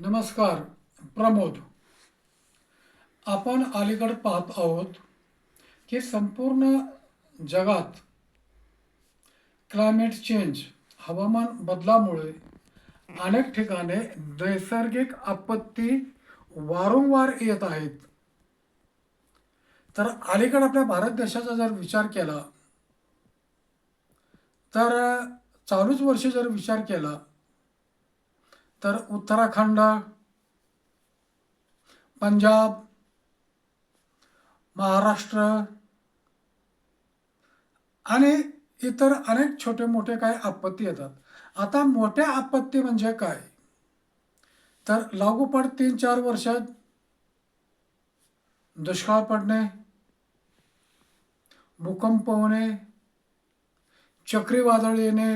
नमस्कार प्रमोद. आपण अलीकडे पाहत आहोत की संपूर्ण जगात क्लायमेट चेंज हवामान बदलामुळे अनेक ठिकाणी नैसर्गिक आपत्ती वारंवार येत आहेत. तर अलीकडे आपल्या भारत देशाचा जर विचार केला तर चालूच वर्षी जर विचार केला तर उत्तराखंड पंजाब महाराष्ट्र आणि इतर अनेक छोटे मोठे काही आपत्ती येतात. आता मोठ्या आपत्ती म्हणजे काय? तर लागोपाठ तीन चार वर्षात दुष्काळ पडणे भूकंप होणे चक्रीवादळ येणे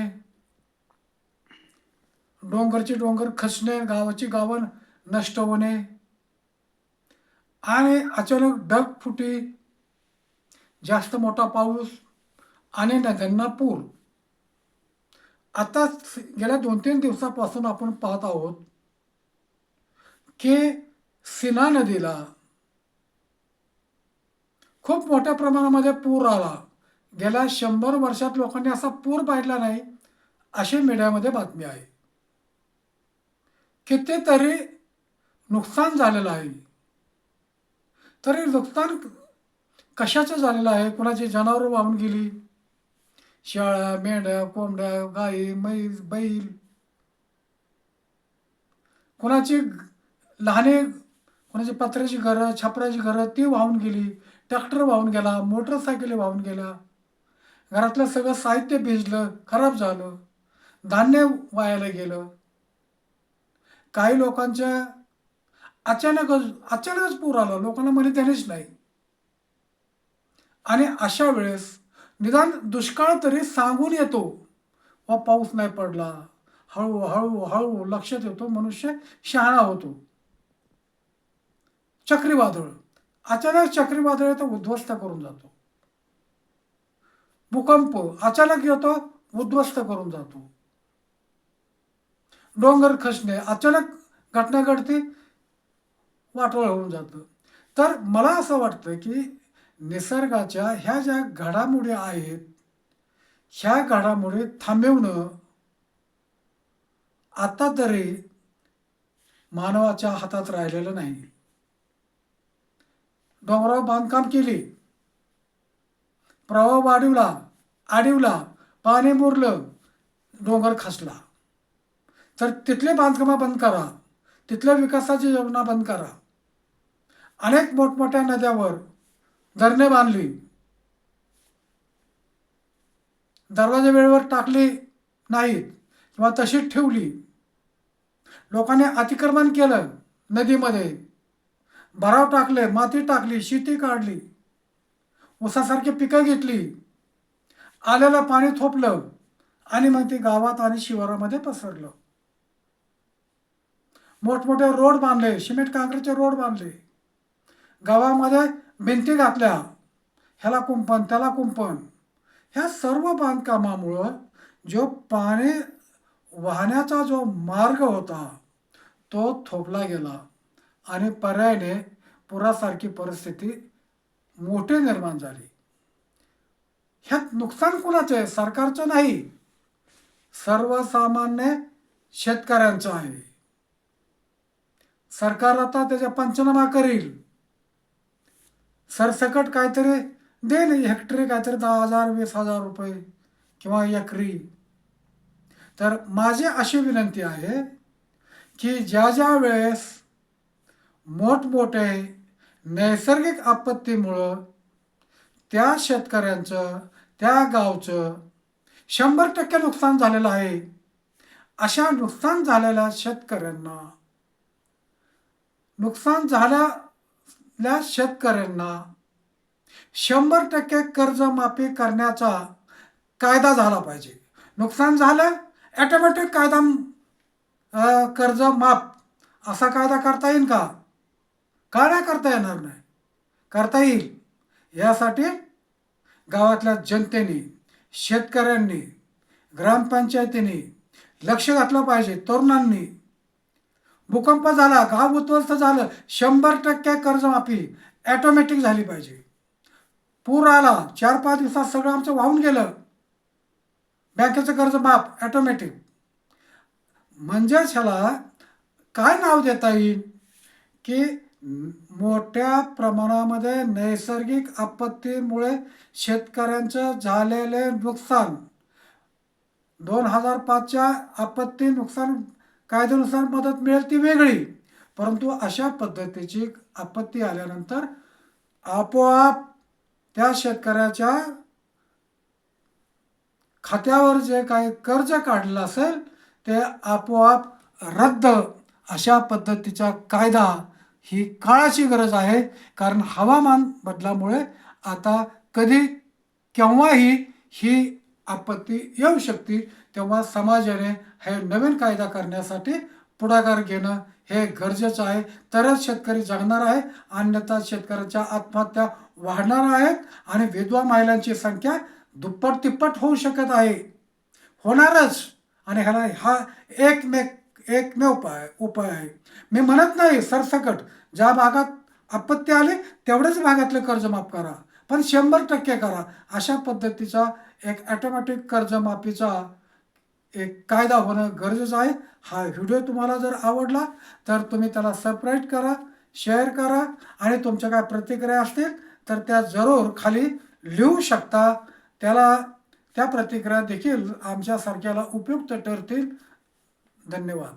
डोंगरचे डोंगर खचणे गावाची गावं नष्ट होणे. आणि अचानक ढग फुटी जास्त मोठा पाऊस आणि नद्यांना पूर. आता गेल्या दोन तीन दिवसापासून आपण पाहत आहोत की सिना नदीला खूप मोठ्या प्रमाणामध्ये पूर आला. गेल्या शंभर वर्षात लोकांनी असा पूर पाहिला नाही अशी मीडियामध्ये बातमी आहे. कितीतरी नुकसान झालेलं आहे. तरी नुकसान कशाचं झालेलं आहे? कोणाची जनावरं वाहून गेली? शेळ्या मेंढ्या कोंबड्या गाई म्हैस बैल. कोणाची लहाने कोणाची पत्र्याची घरं छापराची घरं ती वाहून गेली. ट्रॅक्टर वाहून गेला मोटरसायकली वाहून गेल्या. घरातलं सगळं साहित्य भिजलं खराब झालं. धान्य वायाला गेलं. काही लोकांच्या अचानकच अचानकच पूर आला. लोकांना मध्ये त्यानेच नाही. आणि अशा वेळेस निदान दुष्काळ तरी सांगून येतो. व पाऊस नाही पडला. हळू हळू हळू लक्षात येतो. मनुष्य शहाणा होतो. चक्रीवादळ. अचानक चक्रीवादळ येतो उद्ध्वस्त करून जातो. भूकंप. अचानक येतो उद्ध्वस्त करून जातो. डोंगर खचणे अचानक घटना घडते वाटोळ होऊन जातं. तर मला असं वाटतं की निसर्गाच्या ह्या ज्या घडामोडी आहेत ह्या घडामोडी थांबवणं आता तरी मानवाच्या हातात राहिलेलं नाही. डोंगरावर बांधकाम केली. प्रवाह वाढवला आडिवला पाणी मुरलं डोंगर खसला. तर तिथले बांधकामं बंद करा. तिथल्या विकासाची योजना बंद करा. अनेक मोठमोठ्या नद्यावर धरणे बांधली. दरवाजे वेळेवर टाकले नाहीत किंवा तशीच ठेवली. लोकांनी अतिक्रमण केलं नदीमध्ये. भराव टाकले माती टाकली शेती काढली. ऊसासारखी पिकं घेतली. आलेलं पाणी थोपलं आणि मग ते गावात आणि शिवारामध्ये पसरलं. मोठमोठे रोड बांधले सिमेंट काँक्रीटचे रोड बांधले. गावामध्ये भिंती घातल्या. ह्याला कुंपण त्याला कुंपण. ह्या सर्व बांधकामामुळं जो पाणी वाहण्याचा जो मार्ग होता तो थोपला गेला आणि पर्यायाने पुरासारखी परिस्थिती मोठी निर्माण झाली. ह्यात नुकसान कोणाचं? आहे सरकारचं नाही. सर्वसामान्य शेतकऱ्यांचं आहे. सरकार आता त्याच्या पंचनामा करील. सरसकट काहीतरी देईल. हेक्टरी काहीतरी दहा हजार वीस हजार रुपये किंवा एकरी. तर माझी अशी विनंती आहे की ज्या ज्या वेळेस मोठमोठे नैसर्गिक आपत्तीमुळं त्या शेतकऱ्यांचं त्या गावचं शंभर टक्के नुकसान झालेलं आहे. अशा नुकसान झालेल्या शेतकऱ्यांना नुकसान झालेल्या शेतकऱ्यांना शंभर टक्के कर्जमाफी करण्याचा कायदा झाला पाहिजे. नुकसान झालं ॲटोमॅटिक कायदा कर्ज माफ. असा कायदा करता येईल का? का नाही करता येणार नाही? करता येईल. यासाठी गावातल्या जनतेने शेतकऱ्यांनी ग्रामपंचायतीने लक्ष घातलं पाहिजे तरुणांनी. भूकंप झाला गाव उद्ध्वस्त झालं शंभर टक्के कर्जमाफी ॲटोमॅटिक झाली पाहिजे. पूर आला चार पाच दिवसात सगळं आमचं वाहून गेलं. बँकेचं कर्ज माफ ॲटोमॅटिक म्हणजेच ह्याला काय नाव देता येईल? की मोठ्या प्रमाणामध्ये नैसर्गिक आपत्तीमुळे शेतकऱ्यांचं झालेले नुकसान. दोन हजार पाचच्या आपत्ती नुकसान कायद्यानुसार मदत मिळेल ती वेगळी. परंतु अशा पद्धतीची आपत्ती आल्यानंतर आपोआप त्या शेतकऱ्याच्या खात्यावर जे काही कर्ज काढलं असेल ते आपोआप रद्द. अशा पद्धतीचा कायदा ही काळाची गरज आहे. कारण हवामान बदलामुळे आता कधी केव्हाही ही आपत्ती येऊ शकते तेव्हा समाजाने हे नवीन कायदा करण्यासाठी पुढाकार घेणं हे गरजेचं आहे. तरच शेतकरी जगणार आहे अन्यथा शेतकऱ्याच्या आत्महत्या वाढणार आहेत आणि विधवा महिलांची संख्या दुप्पट तिप्पट होऊ शकत आहे. होणारच. आणि ह्याला हा एकमेक एकमेव उपाय उपाय आहे. मी म्हणत नाही सरसकट. ज्या भागात आपत्ती आली तेवढ्याच भागातले कर्ज माफ करा. पण शंभर टक्के करा. अशा पद्धतीचा एक ॲटोमॅटिक कर्जमाफीचा एक कायदा होणं गरजेचं आहे. हा व्हिडिओ तुम्हाला जर आवडला तर तुम्ही त्याला सबस्क्राईब करा शेअर करा आणि तुमच्या काय प्रतिक्रिया असतील तर त्या जरूर खाली लिहू शकता. त्याला त्या प्रतिक्रिया देखील आमच्यासारख्याला उपयुक्त ठरतील. धन्यवाद.